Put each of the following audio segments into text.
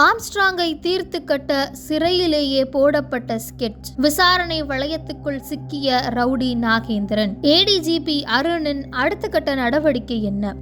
ஆம்ஸ்ட்ராங்கை தீர்த்து கட்ட சிறையிலேயே போடப்பட்ட ஸ்கெட்ச் விசாரணை வளையத்துக்குள் சிக்கிய ரவுடி நாகேந்திரன். ஏடிஜிபி அருணின் அடுத்த கட்ட நடவடிக்கை என்ன?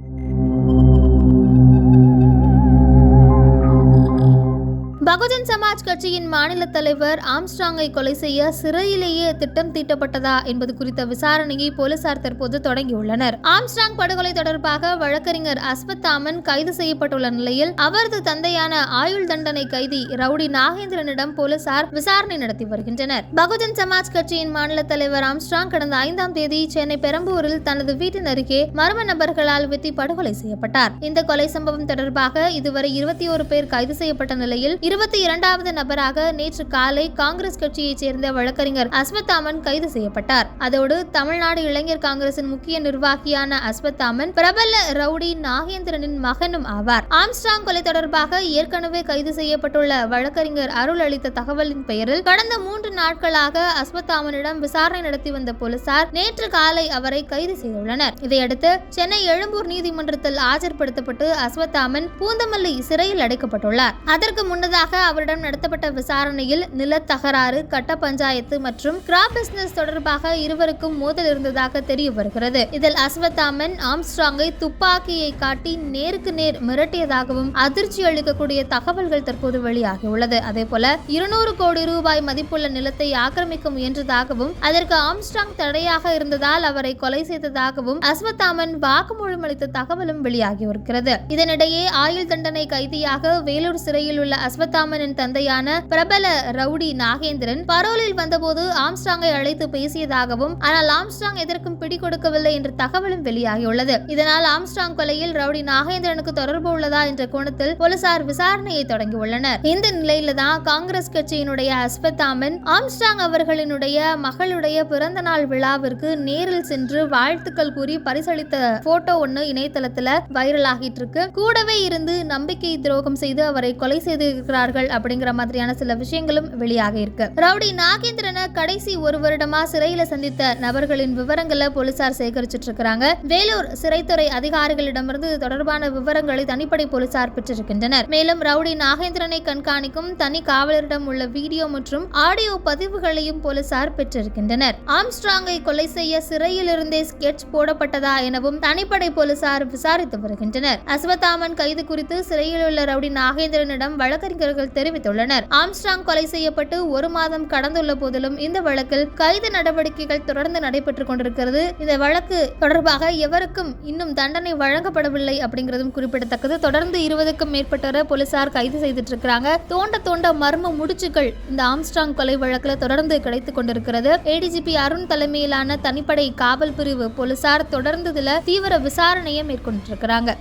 பகுஜன் சமாஜ் கட்சியின் மாநில தலைவர் ஆம்ஸ்ட்ராங்கை கொலை செய்ய சிறையிலேயே திட்டம் தீட்டப்பட்டதா என்பது குறித்த விசாரணையை போலீசார் தற்போது தொடங்கியுள்ளனர். ஆம்ஸ்ட்ராங் படுகொலை தொடர்பாக வழக்கறிஞர் அஸ்வத்தாமன் கைது செய்யப்பட்டுள்ள நிலையில் அவரது தந்தையான ஆயுள் தண்டனை கைதி ரவுடி நாகேந்திரனிடம் போலீசார் விசாரணை நடத்தி வருகின்றனர். பகுஜன் சமாஜ் கட்சியின் மாநில தலைவர் ஆம்ஸ்ட்ராங் கடந்த ஐந்தாம் தேதி சென்னை பெரம்பூரில் தனது வீட்டின் அருகே மர்ம நபர்களால் வெட்டி படுகொலை செய்யப்பட்டார். இந்த கொலை சம்பவம் தொடர்பாக இதுவரை இருபத்தி ஒரு பேர் கைது செய்யப்பட்ட நிலையில் இருபத்தி இரண்டாவது நபராக நேற்று காலை காங்கிரஸ் கட்சியைச் சேர்ந்த வழக்கறிஞர் அஸ்வத்தாமன் கைது செய்யப்பட்டார். அதோடு தமிழ்நாடு இளைஞர் காங்கிரசின் முக்கிய நிர்வாகியான அஸ்வத்தாமன் பிரபல ரவுடி நாகேந்திரனின் மகனும் ஆவார். ஆம்ஸ்டாங் கொலை தொடர்பாக ஏற்கனவே கைது செய்யப்பட்டுள்ள வழக்கறிஞர் அருள் அளித்த தகவலின் பெயரில் கடந்த மூன்று நாட்களாக அஸ்வத்தாமனிடம் விசாரணை நடத்தி வந்த போலீசார் நேற்று காலை அவரை கைது செய்துள்ளனர். இதையடுத்து சென்னை எழும்பூர் நீதிமன்றத்தில் ஆஜர்படுத்தப்பட்டு அஸ்வத்தாமன் பூந்தமல்லி சிறையில் அடைக்கப்பட்டுள்ளார். அதற்கு முன்னதாக அவரிடம் நடத்தப்பட்ட விசாரணையில் நிலத்தகராறு கட்ட பஞ்சாயத்து மற்றும் கிராப் பிசினஸ் தொடர்பாக இருவருக்கும் மோதல் இருந்ததாக தெரிய வருகிறது. இதில் அஸ்வத்தாமன் ஆம்ஸ்ட்ராங்கை துப்பாக்கியை காட்டி நேருக்கு நேர் மிரட்டியதாகவும் அதிர்ச்சி அளிக்கக்கூடிய தகவல்கள் தற்போது வெளியாகியுள்ளது. அதே போல இருநூறு கோடி ரூபாய் மதிப்புள்ள நிலத்தை ஆக்கிரமிக்க முயன்றதாகவும் அதற்கு ஆம்ஸ்ட்ராங் தடையாக இருந்ததால் அவரை கொலை செய்ததாகவும் அஸ்வத்தாமன் வாக்குமூலம் அளித்த தகவலும் வெளியாகி வருகிறது. இதனிடையே ஆயுள் தண்டனை கைதியாக வேலூர் சிறையில் உள்ள சீதாமனின் தந்தையான பிரபல ரவுடி நாகேந்திரன் பரோலில் வந்தபோது ஆம்ஸ்டாங்கை அழைத்து பேசியதாகவும் ஆனால் ஆம்ஸ்டாங் எதற்கும் பிடி கொடுக்கவில்லை என்ற தகவலும் வெளியாகியுள்ளது. இதனால் ஆம்ஸ்டாங் கொலையில் ரவுடி நாகேந்திரனுக்கு தொடர்பு உள்ளதா என்ற கோணத்தில் போலீசார் விசாரணையை தொடங்கியுள்ளனர். இந்த நிலையில தான் காங்கிரஸ் கட்சியினுடைய அஸ்வத்தாமன் ஆம்ஸ்டாங் அவர்களினுடைய மகளுடைய பிறந்த நாள் விழாவிற்கு நேரில் சென்று வாழ்த்துக்கள் கூறி பரிசளித்த போட்டோ ஒன்னு இணையதளத்துல வைரல் ஆகிட்டு இருக்கு. கூடவே இருந்து நம்பிக்கை துரோகம் செய்து அவரை கொலை செய்திருக்கிறார் செய்திருக்கிறார்கள் அப்படிங்கிற மாதிரியான சில விஷயங்களும் வெளியாக இருக்கு. ரவுடி நாகேந்திரனை கடைசி ஒரு வருடமா சிறையில சந்தித்த நபர்களின் விவரங்களை போலீசார் சேகரிச்சிட்டு இருக்கிறாங்க. வேலூர் சிறைத்துறை அதிகாரிகளிடமிருந்து தொடர்பான விவரங்களை தனிப்படை போலீசார் பெற்றிருக்கின்றனர். மேலும் ரவுடி நாகேந்திரனை கண்காணிக்கும் தனி காவலரிடம் உள்ள வீடியோ மற்றும் ஆடியோ பதிவுகளையும் போலீசார் பெற்றிருக்கின்றனர். ஆம்ஸ்ட்ராங்கை கொலை செய்ய சிறையில் இருந்தே ஸ்கெட்ச் போடப்பட்டதா எனவும் தனிப்படை போலீசார் விசாரித்து வருகின்றனர். அஸ்வத்தாமன் கைது குறித்து சிறையில் உள்ள ரவுடி நாகேந்திரனிடம் வழக்கறிஞர்கள் தெரிவித்துள்ளனர். ஆம்ஸ்ட்ராங் கொலை செய்யப்பட்டு ஒரு மாதம் கடந்துள்ள போதிலும் இந்த வழக்கில் கைது நடவடிக்கைகள் தொடர்ந்து நடைபெற்றுக் கொண்டிருக்கிறது. இந்த வழக்கு தொடர்பாக எவருக்கும் இன்னும் தண்டனை வழங்கப்படவில்லை அப்படிங்கிறதும் குறிப்பிடத்தக்கது. தொடர்ந்து இருபதுக்கும் மேற்பட்டவரை போலீசார் கைது செய்துட்டு இருக்கிறாங்க தோண்ட தோண்ட மர்ம முடிச்சுகள் இந்த ஆம்ஸ்ட்ராங் கொலை வழக்கில் தொடர்ந்து கிடைத்துக் கொண்டிருக்கிறது. ஏடிஜிபி அருண் தலைமையிலான தனிப்படை காவல் பிரிவு போலீசார் தொடர்ந்து இதுல தீவிர விசாரணையை மேற்கொண்டிருக்கிறாங்க.